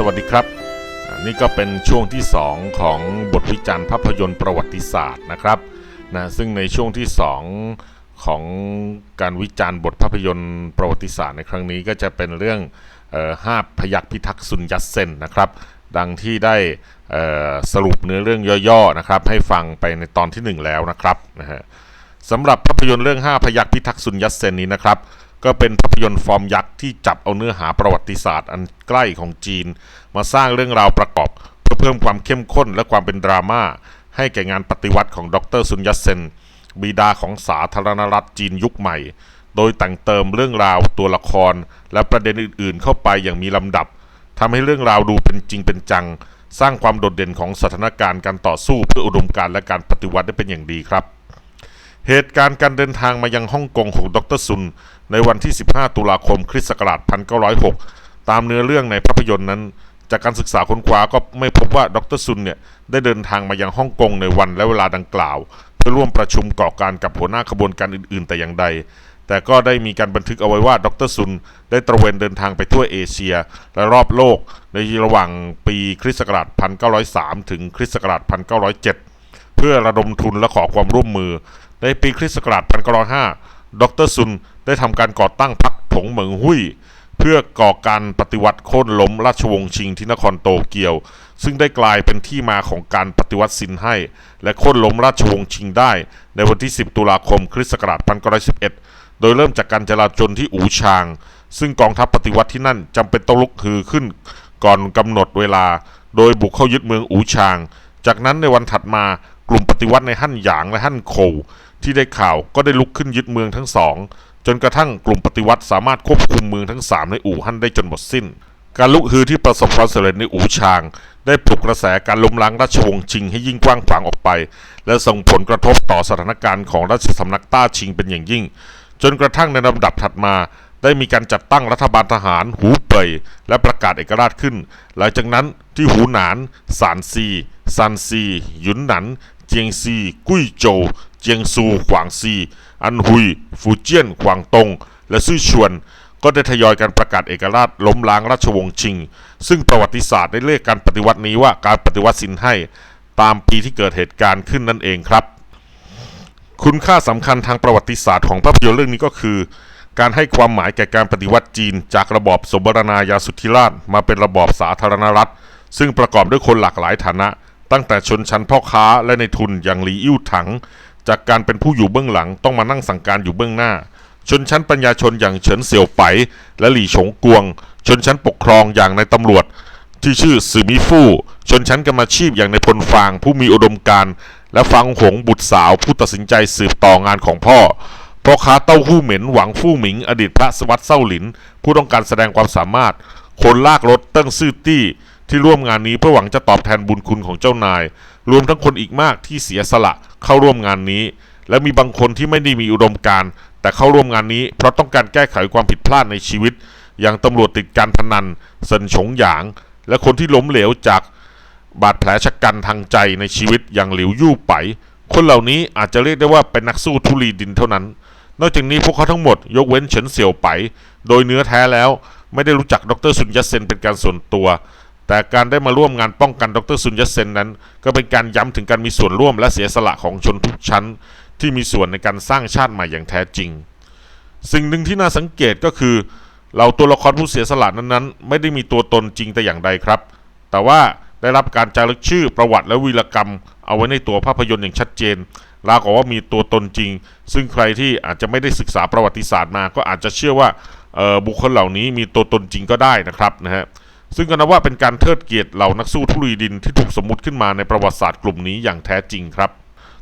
สวัสดีครับ นี่ก็เป็นช่วงที่ 2 ของบทวิจารณ์ภาพยนตร์ประวัติศาสตร์นะครับนะซึ่งในช่วงที่ 2 ของการวิจารณ์บทภาพยนตร์ประวัติศาสตร์ในครั้งนี้ก็จะเป็นเรื่องห้าพยัคฆ์พิทักษ์ซุนยัตเซนนะครับดังที่ได้สรุปเนื้อเรื่องย่อๆนะครับให้ฟังไปในตอนทีหนึ่1 แล้วนะครับนะฮะสำหรับภาพยนตร์เรื่อง 5 พยัคฆ์พิทักษ์ซุนยัตเซนนี้นะครับ ก็เป็นภาพยนตร์ฟอร์มยักษ์ที่จับเอาเนื้อหาประวัติศาสตร์อันใกล้ของจีน มาสร้างเรื่องราวประกอบ เพื่อเพิ่มความเข้มข้นและความเป็นดราม่าให้แก่งานปฏิวัติของดรซุนยัตเซน บิดาของสาธารณรัฐจีนยุคใหม่ โดยแต่งเติมเรื่องราวตัวละคร และประเด็นอื่นๆ เข้าไปอย่างมีลำดับทำให้เรื่องราวดูเป็นจริงเป็นจัง สร้างความโดดเด่นของสถานการณ์การต่อสู้เพื่ออุดมการณ์และการปฏิวัติได้เป็นอย่างดีครับ เหตุการณ์การเดินทางมายังฮ่องกงของดรซุน ในวันที่ 15 ตุลาคมคริสต์ศักราช 1906 ตามเนื้อเรื่องในภาพยนตร์นั้น จากการศึกษาค้นคว้าก็ไม่พบว่าดรซุนเนี่ยได้เดินทางมายังฮ่องกงในวันและเวลาดังกล่าว เพื่อร่วมประชุมก่อการกับหัวหน้าขบวนการอื่น ๆ แต่อย่างใด แต่ก็ได้มีการบันทึกเอาไว้ว่าดรซุน ได้ตระเวนเดินทางไปทั่วเอเชีย และรอบโลก ในระหว่างปีคริสต์ศักราช 1903 ถึงคริสต์ศักราช 1907 เพื่อระดมทุนและขอความร่วมมือ ในปีคริสต์ศักราช1905 ดรซุนได้ทำการก่อตั้งพรรคถงเหมิงหุยเพื่อก่อการปฏิวัติโค่นล้มราชวงศ์ชิงที่นครโตเกียว ซึ่งได้กลายเป็นที่มาของการปฏิวัติซินให้ และโค่นล้มราชวงศ์ชิงได้ ในวันที่ 10 ตุลาคมคริสต์ศักราช1911 โดยเริ่มจากการจลาจลที่อู่ชาง ซึ่งกองทัพปฏิวัติที่นั่นจำเป็นต้องลุกฮือขึ้น ก่อนกำหนดเวลา โดยบุกเข้ายึดเมืองอู่ชาง จากนั้นในวันถัดมากลุ่มปฏิวัติในฮั่นหยางและฮั่นโคว ที่ได้ข่าวก็ได้ลุกขึ้นยึดเมืองทั้งสอง จนกระทั่งกลุ่มปฏิวัติสามารถควบคุมเมืองทั้ง 3 ในอู่ฮั่นได้จนหมดสิ้น การลุกฮือที่ประสบความสำเร็จในอู่ชาง ได้ปลุกกระแสการล้มล้างราชวงศ์ชิงให้ยิ่งกว้างขวางออกไป และส่งผลกระทบต่อสถานการณ์ของราชสำนักต้าชิงเป็นอย่างยิ่ง จนกระทั่งในลำดับถัดมาได้มีการจัดตั้งรัฐบาลทหารหูเป่ยและประกาศเอกราชขึ้น หลังจากนั้นที่หูหนานซานซีซันซี หยุนหนัน เจียงซีกุ้ยโจวเจียงซูขวางซี อันฮุย ฟูเจียน ขวางตง และซื่อชวน ก็ได้ทยอยการประกาศเอกราชล้มล้างราชวงศ์ชิง ซึ่งประวัติศาสตร์ได้เรียกการปฏิวัตินี้ว่าการปฏิวัติสินให้ตามปีที่เกิดเหตุการณ์ขึ้นนั่นเองครับ คุณค่าสำคัญทางประวัติศาสตร์ของภาพยนตร์เรื่องนี้ก็คือ การให้ความหมายแก่การปฏิวัติจีน จากระบอบสมบรณาญาสุทธิราชมาเป็นระบอบสาธารณรัฐ ซึ่งประกอบด้วยคนหลากหลายฐานะ ตั้งแต่ชนชั้นพ่อค้าและในทุนอย่างหลีอิ่วถัง จากการเป็นผู้อยู่เบื้องหลังต้องมานั่งสั่งการอยู่เบื้องหน้า ชนชั้นปัญญาชนอย่างเฉินเสี่ยวไป และหลี่ฉงกวง ชนชั้นปกครองอย่างในตำรวจ ที่ชื่อซือมิฟู่ชนชั้นกรรมาชีพอย่างในพลฟางผู้มีอุดมการณ์และฟังหงบุตรสาวผู้ตัดสินใจสืบต่องานของพ่อพ่อค้าเต้าหู้เหม็นหวังฟู่หมิง อดีตพระสวัสดิ์เส้าหลิน ผู้ต้องการแสดงความสามารถ คนลากรถเติ้งซื่อตี้ ที่ร่วมงานนี้เพื่อหวังจะตอบแทนบุญคุณของเจ้านาย รวมทั้งคนอีกมากที่เสียสละเข้าร่วมงานนี้ และมีบางคนที่ไม่ได้มีอุดมการณ์แต่เข้าร่วมงานนี้ เพราะต้องการแก้ไขความผิดพลาดในชีวิต อย่างตำรวจติดการพนันเซินฉงหยาง และคนที่ล้มเหลวจากบาดแผลชะกันทางใจในชีวิตอย่างหลิวยู่ไป คนเหล่านี้อาจจะเรียกได้ว่าเป็นนักสู้ทุลีดินเท่านั้น นอกจากนี้พวกเขาทั้งหมดยกเว้นเฉินเสี่ยวไป โดยเนื้อแท้แล้ว ไม่ได้รู้จักดรซุนยัตเซนเป็นการส่วนตัว แต่การได้มาร่วมงานป้องกันดรซุนยัตเซนนั้น ก็เป็นการย้ำถึงการมีส่วนร่วมและเสียสละของชนทุกชั้น ที่มีส่วนในการสร้างชาติใหม่อย่างแท้จริง สิ่งหนึ่งที่น่าสังเกตก็คือเราตัวละครผู้เสียสละนั้นๆ ไม่ได้มีตัวตนจริงแต่อย่างใดครับ แต่ว่าได้รับการจารึกชื่อประวัติและวีรกรรม เอาไว้ในตัวภาพยนตร์อย่างชัดเจนราวกับว่ามีตัวตนจริง ซึ่งใครที่อาจจะไม่ได้ศึกษาประวัติศาสตร์มา ก็อาจจะเชื่อว่า บุคคลเหล่านี้มีตัวตนจริงก็ได้นะครับนะฮะซึ่งก็นับว่าเป็นการเทิดเกียรติเหล่านักสู้ทุลีดินที่ถูกสมมุติขึ้นมาในประวัติศาสตร์กลุ่มนี้อย่างแท้จริงครับ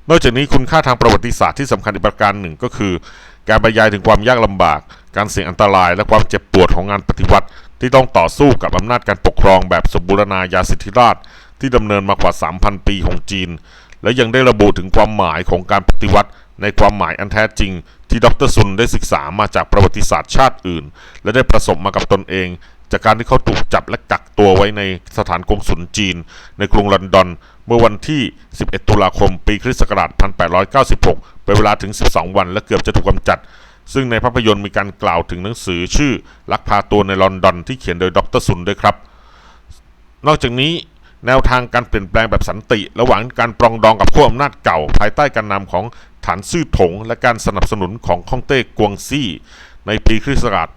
นอกจากนี้คุณค่าทางประวัติศาสตร์ที่สำคัญอีกประการหนึ่งก็คือ การบรรยายถึงความยากลำบาก การเสี่ยงอันตราย และความเจ็บปวดของงานปฏิวัติ ที่ต้องต่อสู้กับอำนาจการปกครองแบบสมบูรณาญาสิทธิราช ที่ดำเนินมากว่า 3,000 ปีของจีน และยังได้ระบุถึงความหมายของการปฏิวัติ ในความหมายอันแท้จริง ที่ดรซุนได้ศึกษามาจากประวัติศาสตร์ชาติอื่น และได้ประสบมากับตนเอง จากการที่เขาถูกจับและกักตัวไว้ในสถานกงสุลจีน ในกรุงลอนดอน เมื่อวันที่ 11 ตุลาคม ปีคริสต์ศักราช 1896 เป็นเวลาถึง 12 วันและเกือบจะถูกกำจัด ซึ่งในภาพยนตร์มีการกล่าวถึงหนังสือชื่อลักพาตัวในลอนดอนที่เขียนโดยดรซุนด้วยครับ นอกจากนี้แนวทางการเปลี่ยนแปลงแบบสันติ ระหว่างการปรองดองกับขั้วอำนาจเก่า ภายใต้การนำของ ฐานซื่อถง และการสนับสนุนของคองเต้กวงซี่ ในปีคริสต์ศักราช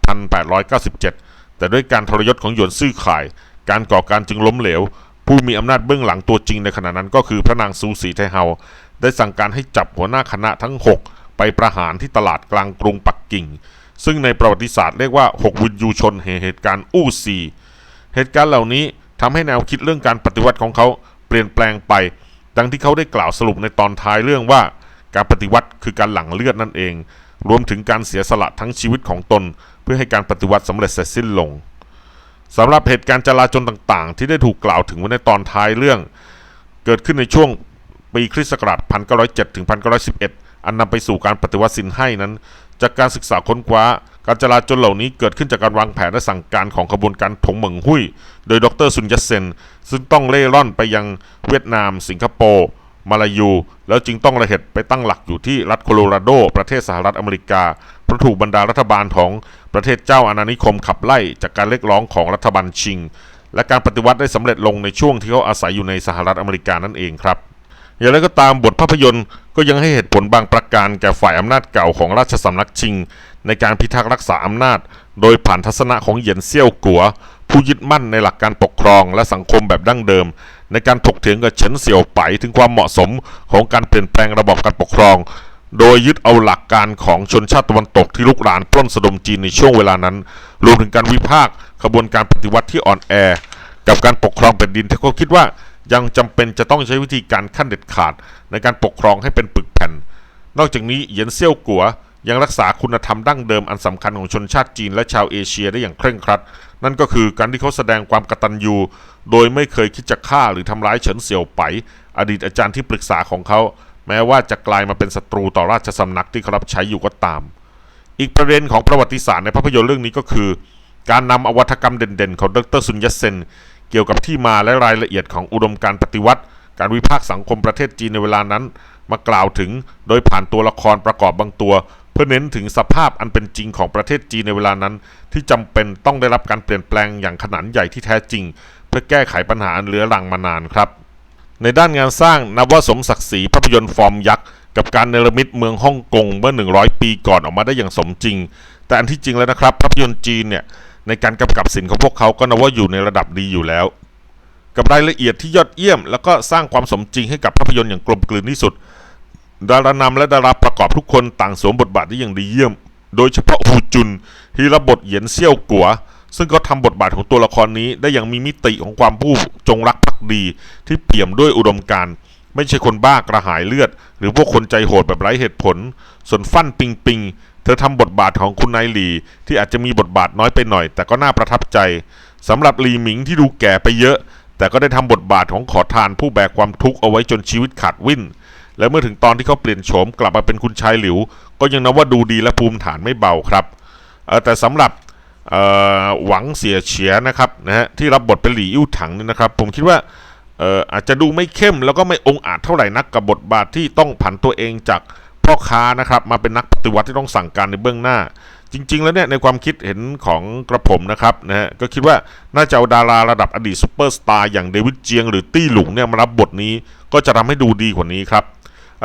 1897 แต่ด้วยการทรยศของหยวนซื่อข่าย การก่อการจึงล้มเหลว ผู้มีอำนาจเบื้องหลังตัวจริงในขณะนั้นก็คือพระนางซูสีไทเฮา ได้สั่งการให้จับหัวหน้าคณะทั้ง 6 ไปประหารที่ตลาดกลางกรุงปักกิ่ง ซึ่งในประวัติศาสตร์เรียกว่า 6 วินยูชนเหตุการณ์อู้ซี เหตุการณ์เหล่านี้ทำให้แนวคิดเรื่องการปฏิวัติของเขาเปลี่ยนแปลงไป ดังที่เขาได้กล่าวสรุปในตอนท้ายเรื่องว่า การปฏิวัติคือการหลั่งเลือดนั่นเอง รวมถึงการเสียสละทั้งชีวิตของตน เพื่อให้การปฏิวัติสำเร็จเสร็จสิ้นลงสำหรับเหตุการณ์จลาจลต่างๆ ที่ได้ถูกกล่าวถึงไว้ในตอนท้ายเรื่อง เกิดขึ้นในช่วงปีคริสต์ศักราช 1907 ถึง 1911 อันนำไปสู่การปฏิวัติสินให้นั้น จากการศึกษาค้นคว้า การจลาจลเหล่านี้เกิดขึ้นจากการวางแผนและสั่งการของขบวนการถงเหมิงหุ้ย โดยดรซุนยัตเซน ซึ่งต้องเล่ร่อนไปยังเวียดนาม สิงคโปร์ มาลายู แล้วจึงต้องระเหตุไปตั้งหลักอยู่ที่รัฐโคโลราโด ประเทศสหรัฐอเมริกาเพราะถูกบรรดารัฐบาลของประเทศเจ้าอาณานิคมขับไล่จากการเรียกร้องของรัฐบาลชิง และการปฏิวัติได้สำเร็จลงในช่วงที่เขาอาศัยอยู่ในสหรัฐอเมริกานั่นเองครับอย่างไรก็ตามบทภาพยนตร์ก็ยังให้เหตุผลบางประการแก่ฝ่ายอำนาจเก่าของราชสำนักชิง ในการพิทักษ์รักษาอำนาจ โดยผ่านทัศนะของเหยียนเซี่ยวกัว ผู้ยึดมั่นในหลักการปกครองและสังคมแบบดั้งเดิม ในการถกเถียงกับเฉินเสี่ยวไปถึงความเหมาะสมของการเปลี่ยนแปลงระบบการปกครอง โดยยึดเอาหลักการของชนชาติตะวันตกที่ลุกรานปล้นสะดมจีนในช่วงเวลานั้น รวมถึงการวิพากษ์ขบวนการปฏิวัติที่อ่อนแอ กับการปกครองแผ่นดินที่เขาคิดว่ายังจำเป็นจะต้องใช้วิธีการขั้นเด็ดขาดในการปกครองให้เป็นปึกแผ่น นอกจากนี้เหยียนเซี่ยวกัว ยังรักษาคุณธรรมดั้งเดิมอันสำคัญของชนชาติจีนและชาวเอเชียได้อย่างเคร่งครัด นั่นก็คือการที่เขาแสดงความกตัญญู โดยไม่เคยคิดจะฆ่าหรือทำร้ายเฉินเสี่ยวไป อดีตอาจารย์ที่ปรึกษาของเขา แม้ว่าจะกลายมาเป็นศัตรูต่อราชสำนักที่เขารับใช้อยู่ก็ตาม อีกประเด็นของประวัติศาสตร์ในภาพยนตร์เรื่องนี้ก็คือ การนำอวัตกรรมเด่นๆ ของดรซุนยัตเซนเกี่ยวกับที่มาและรายละเอียดของอุดมการปฏิวัติ การวิพากษ์สังคมประเทศจีนในเวลานั้น มากล่าวถึงโดยผ่านตัวละครประกอบบางตัว พื่อเน้นถึงสภาพอันเป็นจริงของประเทศจีนในเวลานั้น ที่จำเป็นต้องได้รับการเปลี่ยนแปลงอย่างขนาดใหญ่ที่แท้จริง เพื่อแก้ไขปัญหาอันเรื้อรังมานานครับ ในด้านงานสร้างนับว่าสมศักดิ์ศรีภาพยนตร์ฟอร์มยักษ์กับการเนรมิตเมืองฮ่องกงเมื่อ 100 ปีก่อนออกมาได้อย่างสมจริง แต่อันที่จริงแล้วนะครับภาพยนตร์จีนเนี่ยในการกำกับสินของพวกเขาก็นับว่าอยู่ในระดับดีอยู่แล้ว กับรายละเอียดที่ยอดเยี่ยม แล้วก็สร้างความสมจริงให้กับภาพยนตร์อย่างกลมกลืนที่สุด ดารานำและดาราประกอบทุกคนต่างสวมบทบาทได้อย่างดีเยี่ยม โดยเฉพาะฮูจุนที่รับบทเหยียนเซี่ยวกัว ซึ่งก็ทำบทบาทของตัวละครนี้ได้อย่างมีมิติของความผู้จงรักภักดี ที่เปี่ยมด้วยอุดมการณ์ไม่ใช่คนบ้ากระหายเลือด หรือพวกคนใจโหดแบบไร้เหตุผล ส่วนฟั่นปิงปิง เธอทำบทบาทของคุณนายหลีที่อาจจะมีบทบาทน้อยไปหน่อย แต่ก็น่าประทับใจสำหรับหลีหมิงที่ดูแก่ไปเยอะ แต่ก็ได้ทำบทบาทของขอทานผู้แบกความทุกข์เอาไว้จนชีวิตขาดวิ่น และเมื่อถึงตอนที่เขาเปลี่ยนโฉมกลับมาเป็นคุณชายหลิว ก็ยังนับว่าดูดีและภูมิฐานไม่เบาครับ แต่สำหรับหวังเสียเฉียนะครับนะฮะที่รับบทเป็นหลี่อิ่วถังนี่นะครับ ผมคิดว่าอาจจะดูไม่เข้มแล้วก็ไม่องอาจเท่าไหร่นักกับบทบาทที่ต้องผันตัวเองจากพ่อค้านะครับมาเป็นนักปฏิวัติที่ต้องสั่งการในเบื้องหน้า จริง ๆ แล้วเนี่ยในความคิดเห็นของกระผมนะครับนะฮะก็คิดว่าน่าจะเอาดาราระดับอดีตซูเปอร์สตาร์อย่างเดวิดเจียงหรือตี้หลุงเนี่ยมารับบทนี้ก็จะทำให้ดูดีกว่านี้ครับ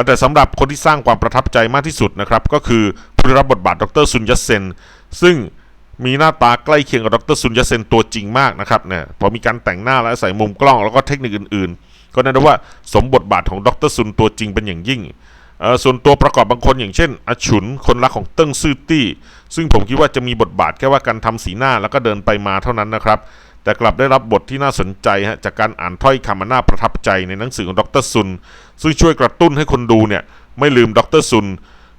แต่สำหรับคนที่สร้างความประทับใจมากที่สุดนะครับก็คือผู้รับบทบาทดรซุนยัตเซน ซึ่งมีหน้าตาใกล้เคียงกับดรซุนยัตเซนตัวจริงมากนะครับเนี่ยพอมีการแต่งหน้าและใส่มุมกล้องแล้วก็เทคนิคอื่นๆ ก็นั่นว่าสมบทบาทของดรซุนตัวจริงเป็นอย่างยิ่งส่วนตัวประกอบบางคนอย่างเช่นอฉุนคนรักของเติ้งซื่อตี้ ซึ่งผมคิดว่าจะมีบทบาทแค่ว่าการทำสีหน้าแล้วก็เดินไปมาเท่านั้นนะครับ แต่กลับได้รับบทที่น่าสนใจฮะจากการอ่านถ้อยคำอันน่าประทับใจในหนังสือของดรซุน ซึ่งช่วยกระตุ้นให้คนดูเนี่ยไม่ลืมดรซุน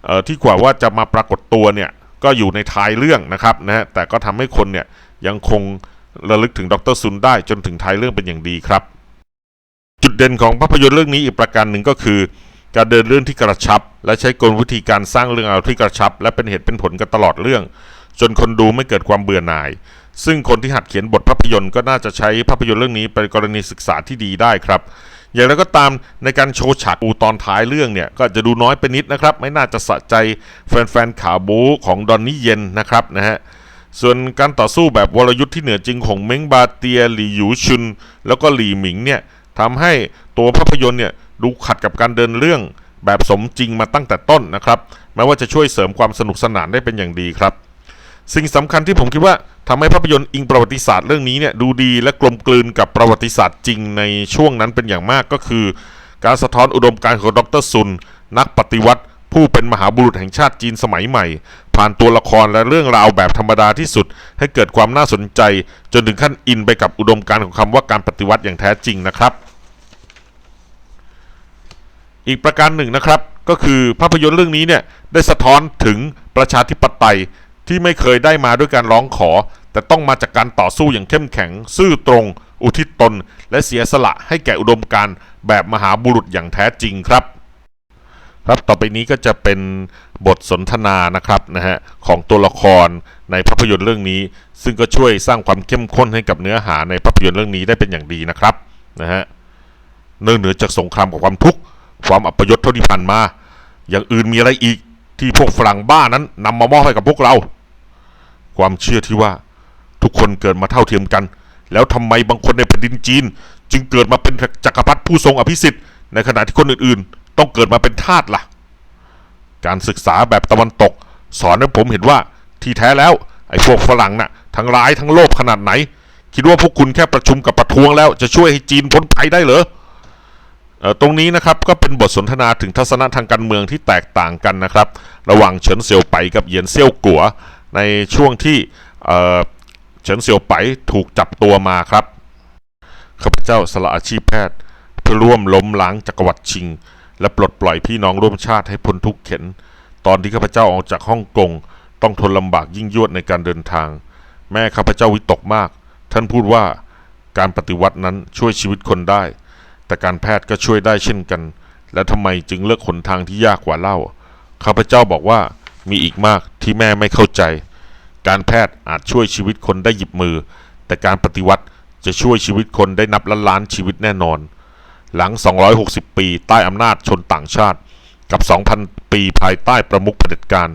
เอ่อที่กว่าว่าจะมาปรากฏตัวเนี่ยก็อยู่ในท้ายเรื่องนะครับนะฮะแต่ก็ทำให้คนเนี่ยยังคงระลึกถึงดรซุนได้จนถึงท้ายเรื่องเป็นอย่างดีครับ จุดเด่นของภาพยนตร์เรื่องนี้อีกประการหนึ่งก็คือ การเดินเรื่องที่กระชับ และใช้กลวิธีการสร้างเรื่องราวที่กระชับ และเป็นเหตุเป็นผลกันตลอดเรื่อง จนคนดูไม่เกิดความเบื่อหน่าย ซึ่งคนที่หัดเขียนบทภาพยนตร์ก็น่าจะใช้ภาพยนตร์เรื่องนี้เป็นกรณีศึกษาที่ดีได้ครับ อย่างไรก็ตามในการโชว์ฉากปูตอนท้ายเรื่องเนี่ย ก็จะดูน้อยไปนิดนะครับ ไม่น่าจะสะใจแฟนๆขาบูของดอนนี่เย็นนะครับนะฮะส่วนการต่อสู้แบบวรยุทธ์ที่เหนือจริงของเม้งบาเตียหลี่หยูชุน แล้วก็หลี่หมิงเนี่ยทำให้ตัวภาพยนตร์เนี่ยดูขัดกับการเดินเรื่องแบบสมจริงมาตั้งแต่ต้นนะครับแม้ว่าจะช่วยเสริมความสนุกสนานได้เป็นอย่างดีครับ สิ่งสำคัญที่ผมคิดว่าทำให้ภาพยนตร์อิงประวัติศาสตร์เรื่องนี้เนี่ยดูดีและกลมกลืนกับประวัติศาสตร์จริงในช่วงนั้นเป็นอย่างมากก็คือ การสะท้อนอุดมการณ์ของดรซุน นักปฏิวัติ ผู้เป็นมหาบุรุษแห่งชาติจีนสมัยใหม่ ผ่านตัวละครและเรื่องราวแบบธรรมดาที่สุด ให้เกิดความน่าสนใจ จนถึงขั้นอินไปกับอุดมการณ์ของคำว่าการปฏิวัติอย่างแท้จริงนะครับ อีกประการหนึ่งนะครับก็คือภาพยนตร์เรื่องนี้เนี่ยได้สะท้อนถึงประชาธิปไตย ที่ไม่เคยได้มาด้วยการร้องขอ แต่ต้องมาจากการต่อสู้อย่างเข้มแข็ง ซื่อตรง อุทิศตน และเสียสละให้แก่อุดมการณ์แบบมหาบุรุษอย่างแท้จริงครับ ครับต่อไปนี้ก็จะเป็นบทสนทนานะครับนะฮะของตัวละครในภาพยนตร์เรื่องนี้ ซึ่งก็ช่วยสร้างความเข้มข้นให้กับเนื้อหาในภาพยนตร์เรื่องนี้ได้เป็นอย่างดีนะครับนะฮะเนื่องเหนือจากสงครามกับความทุกข์ความอัปยศเท่าที่ผ่านมา อย่างอื่นมีอะไรอีก ที่พวกฝรั่งบ้านั้นนำมามอบให้กับพวกเรา ความเชื่อที่ว่าทุกคนเกิดมาเท่าเทียมกัน แล้วทำไมบางคนในแผ่นดินจีน จึงเกิดมาเป็นจักรพรรดิผู้ทรงอภิสิทธิ์ในขณะที่คนอื่นๆ ต้องเกิดมาเป็นทาสล่ะ การศึกษาแบบตะวันตก สอนให้ผมเห็นว่าที่แท้แล้วไอ้พวกฝรั่งน่ะทั้งร้ายทั้งโลภขนาดไหน คิดว่าพวกคุณแค่ประชุมกับประท้วงแล้วจะช่วยให้จีนพ้นภัยได้เหรอ ตรงนี้นะครับก็เป็นบทสนทนาถึงทัศนะทางการเมืองที่แตกต่างกันนะครับ ระหว่างเฉินเซียวไปกับเหยียนเซี่ยวกัว ในช่วงที่เอ่อเฉินเซียวไปถูกจับตัวมาครับข้าพเจ้าสละอาชีพแพทย์ เพื่อร่วมล้มล้างจักรวรรดิชิง และปลดปล่อยพี่น้องร่วมชาติให้พ้นทุกข์เข็น ตอนที่ข้าพเจ้าออกจากฮ่องกงต้องทนลำบากยิ่งยวดในการเดินทาง แม่ข้าพเจ้าวิตกมาก ท่านพูดว่าการปฏิวัตินั้นช่วยชีวิตคนได้ แต่การแพทย์ก็ช่วยได้เช่นกัน และทำไมจึงเลือกหนทางที่ยากกว่าเล่าข้าพเจ้าบอกว่ามีอีกมากที่แม่ไม่เข้าใจ การแพทย์อาจช่วยชีวิตคนได้หยิบมือ แต่การปฏิวัติจะช่วยชีวิตคนได้นับล้านล้านชีวิตแน่นอน หลัง 260 ปีใต้อำนาจชนต่างชาติ กับ 2,000 ปีภายใต้ประมุขเผด็จการ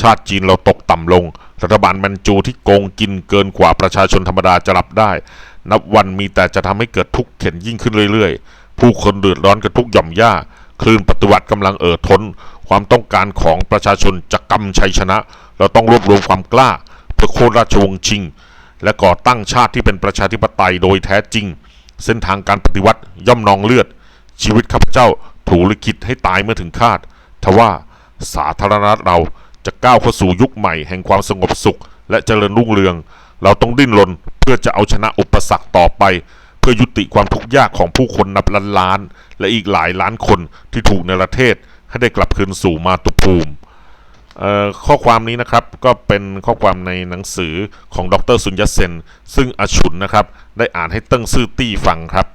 ชาติจีนเราตกต่ำลง รัฐบาลแมนจูที่โกงกินเกินกว่าประชาชนธรรมดาจะรับได้ นับวันมีแต่จะทำให้เกิดทุกข์เข็นยิ่งขึ้นเรื่อยๆ ผู้คนเดือดร้อนกันทุกหย่อมย่าคลื่นปฏิวัติกำลังเอ่อท้น ความต้องการของประชาชนจะกำชัยชนะ เราต้องรวบรวมความกล้าเพื่อโค่นราชวงศ์ชิง และก่อตั้งชาติที่เป็นประชาธิปไตยโดยแท้จริง เส้นทางการปฏิวัติย่อมนองเลือด ชีวิตข้าพเจ้าถูกลิขิตให้ตายเมื่อถึงคาดทว่าสาธารณรัฐเราจะก้าวเข้าสู่ยุคใหม่แห่งความสงบสุข และเจริญรุ่งเรือง เราต้องดิ้นรนเพื่อจะเอาชนะอุปสรรคต่อไป เพื่อยุติความทุกข์ยากของผู้คนนับล้านล้าน และอีกหลายล้านคนที่ถูกในประเทศให้ได้กลับคืนสู่มาตุภูมิข้อความนี้นะครับก็เป็นข้อความในหนังสือของดรซุนยัตเซน ซึ่งอาฉุนนะครับ ได้อ่านให้เติ้งซื่อตี้ฟังครับ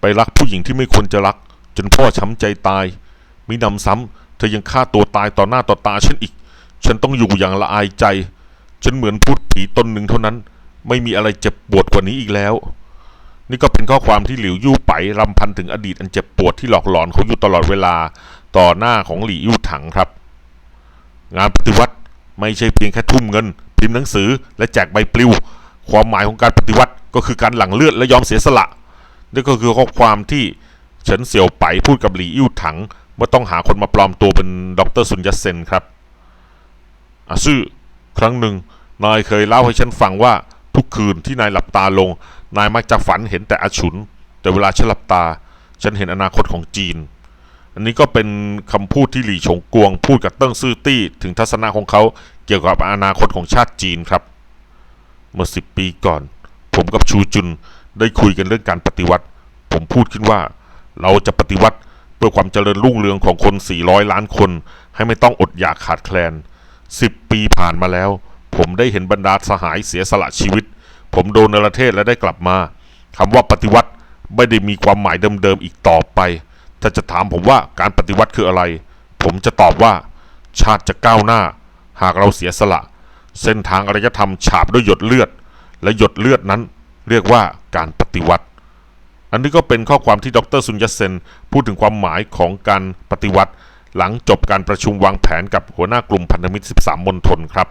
ไปรักผู้หญิงที่ไม่ควรจะรัก จนพ่อช้ำใจตาย มีนำซ้ำเธอยังฆ่าตัวตายต่อหน้าต่อตาฉันอีก ฉันต้องอยู่อย่างละอายใจ ฉันเหมือนพูดผีตนหนึ่งเท่านั้น ไม่มีอะไรเจ็บปวดกว่านี้อีกแล้ว นี่ก็เป็นข้อความที่หลิวยู่ไปรำพันถึงอดีตอันเจ็บปวดที่หลอกหลอนเขาอยู่ตลอดเวลาต่อหน้าของหลี่ยู่ถังครับ งานปฏิวัติไม่ใช่เพียงแค่ทุ่มเงิน พิมพ์หนังสือ และแจกใบปลิว ความหมายของการปฏิวัติก็คือการหลั่งเลือดและยอมเสียสละนี่ก็คือข้อความที่เฉินเสี่ยวไปพูดกับหลี่อิ่ถังเมื่อต้องหาคนมาปลอมตัวเป็นดรซุนยัตเซนครับอาซื่อครั้งหนึ่ง นายเคยเล่าให้ฉันฟังว่าทุกคืนที่นายหลับตาลง นายมักจะฝันเห็นแต่อฉุน แต่เวลาฉันหลับตา ฉันเห็นอนาคตของจีน อันนี้ก็เป็นคำพูดที่หลี่ฉงกวง พูดกับเติ้งซื่อตี้ ถึงทัศนะของเขาเกี่ยวกับอนาคตของชาติจีนครับ เมื่อสิบปีก่อน ผมกับชูจุนได้คุยกันเรื่องการปฏิวัติ ผมพูดขึ้นว่า เราจะปฏิวัติเพื่อความเจริญรุ่งเรืองของคน 400 ล้านคน ให้ไม่ต้องอดอยากขาดแคลน 10 ปีผ่านมาแล้ว ผมได้เห็นบรรดาสหายเสียสละชีวิต ผมโดนนรเทศและได้กลับมาคำว่าปฏิวัติไม่ได้มีความหมายเดิมๆอีกต่อไป ถ้าจะถามผมว่าการปฏิวัติคืออะไร ผมจะตอบว่า ชาติจะก้าวหน้า หากเราเสียสละ เส้นทางอารยธรรมฉาบด้วยหยดเลือด และหยดเลือดนั้น เรียกว่าการปฏิวัติ อันนี้ก็เป็นข้อความที่ดรซุนยัตเซนพูดถึงความหมายของการปฏิวัติ หลังจบการประชุมวางแผนกับหัวหน้ากลุ่มพันธมิตร 13 มณฑลครับ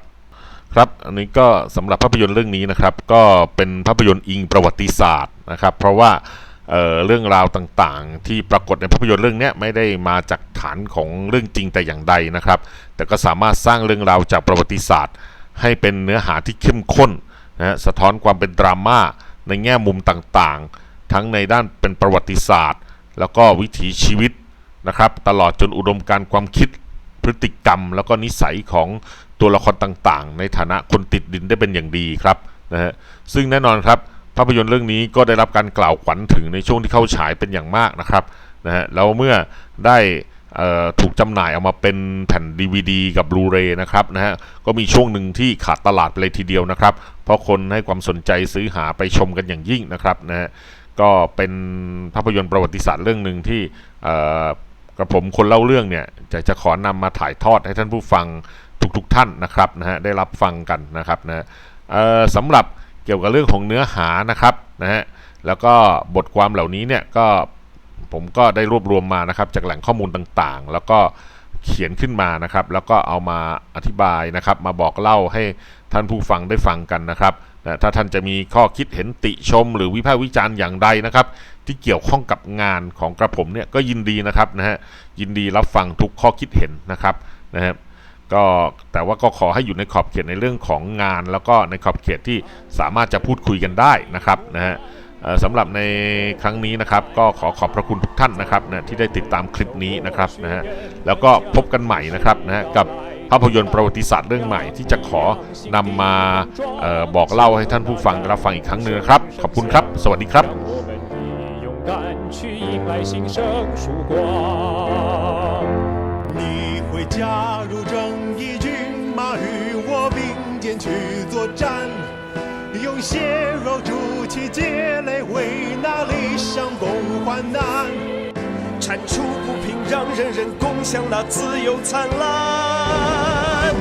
ครับอันนี้ก็สำหรับภาพยนตร์เรื่องนี้นะครับ ก็เป็นภาพยนตร์อิงประวัติศาสตร์นะครับ เพราะว่าเเรื่องราวต่างๆ ที่ปรากฏในภาพยนตร์เรื่องนี้ไม่ได้มาจากฐานของเรื่องจริงแต่อย่างใดนะครับ แต่ก็สามารถสร้างเรื่องราวจากประวัติศาสตร์ ให้เป็นเนื้อหาที่เข้มข้นนะสะท้อนความเป็นดราม่าในแง่มุมต่างๆ ทั้งในด้านเป็นประวัติศาสตร์ แล้วก็วิถีชีวิตนะครับ ตลอดจนอุดมการความคิดพฤติกรรม แล้วก็นิสัยของ ตัวละครต่างๆ ในฐานะคนติดดินได้เป็นอย่างดีครับนะฮะซึ่งแน่นอนครับภาพยนตร์เรื่องนี้ก็ได้รับการกล่าวขวัญถึงในช่วงที่เข้าฉายเป็นอย่างมากนะครับนะฮะแล้วเมื่อได้ถูกจำหน่ายเอามาเป็นแผ่น DVD กับบลูเรย์นะครับนะฮะก็มีช่วงหนึ่งที่ขาดตลาดไปเลยทีเดียวนะครับ เพราะคนให้ความสนใจซื้อหาไปชมกันอย่างยิ่งนะครับนะฮะก็เป็นภาพยนตร์ประวัติศาสตร์เรื่องหนึ่งที่กับผมคนเล่าเรื่องเนี่ยจะจะขอนำมาถ่ายทอดให้ท่านผู้ฟัง ทุกๆทท่านนะครับนะฮะได้รับฟังกันนะครับนะสำหรับเกี่ยวกับเรื่องของเนื้อหานะครับนะฮะแล้วก็บทความเหล่านี้เนี่ยก็ผมก็ได้รวบรวมมานะครับจากแหล่งข้อมูลต่างๆ แล้วก็เขียนขึ้นมานะครับ แล้วก็เอามาอธิบายนะครับ มาบอกเล่าให้ท่านผู้ฟังได้ฟังกันนะครับนะถ้าท่านจะมีข้อคิดเห็นติชม หรือวิพากษ์วิจารณ์อย่างใดนะครับ ที่เกี่ยวข้องกับงานของกระผมเนี่ยก็ยินดีนะครับนะฮะยินดีรับฟังทุกข้อคิดเห็นนะครับนะฮะ็แต่ว่าก็ขอให้อยู่ในขอบเขตในเรื่องของงาน แล้วก็ในขอบเขตที่สามารถจะพูดคุยกันได้นะครับนะฮะสำหรับในครั้งนี้นะครับ ก็ขอขอบพระคุณทุกท่านนะครับนะที่ได้ติดตามคลิปนี้นะครับนะฮะแล้วก็พบกันใหม่นะครับนะฮะกับภาพยนตร์ประวัติศาสตร์เรื่องใหม่ที่จะขอนำมาออบอกเล่าให้ท่านผู้ฟังรับฟังอีกครั้งหนึ่งนะครับ ขอบคุณครับ สวัสดีครับ你会加入正去作战，用血肉筑起街垒，为那理想共患难。铲除不平，让人人共享那自由灿烂。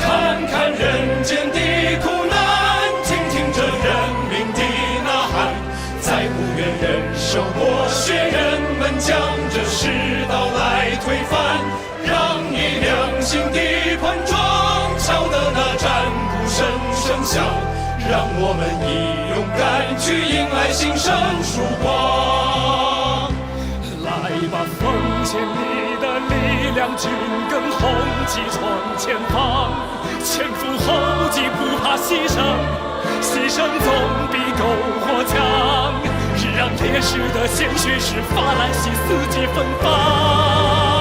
看看人间的苦难，听听这人民的呐喊，在无缘忍受剥削，人们将这世道来推翻，让以良心的碰撞，敲得那战声声响，让我们以勇敢去迎来新生曙光。来吧，奉献你的力量，紧跟红旗闯前方，前赴后继，不怕牺牲，牺牲总比苟活强。让烈士的鲜血使法兰西四季芬芳。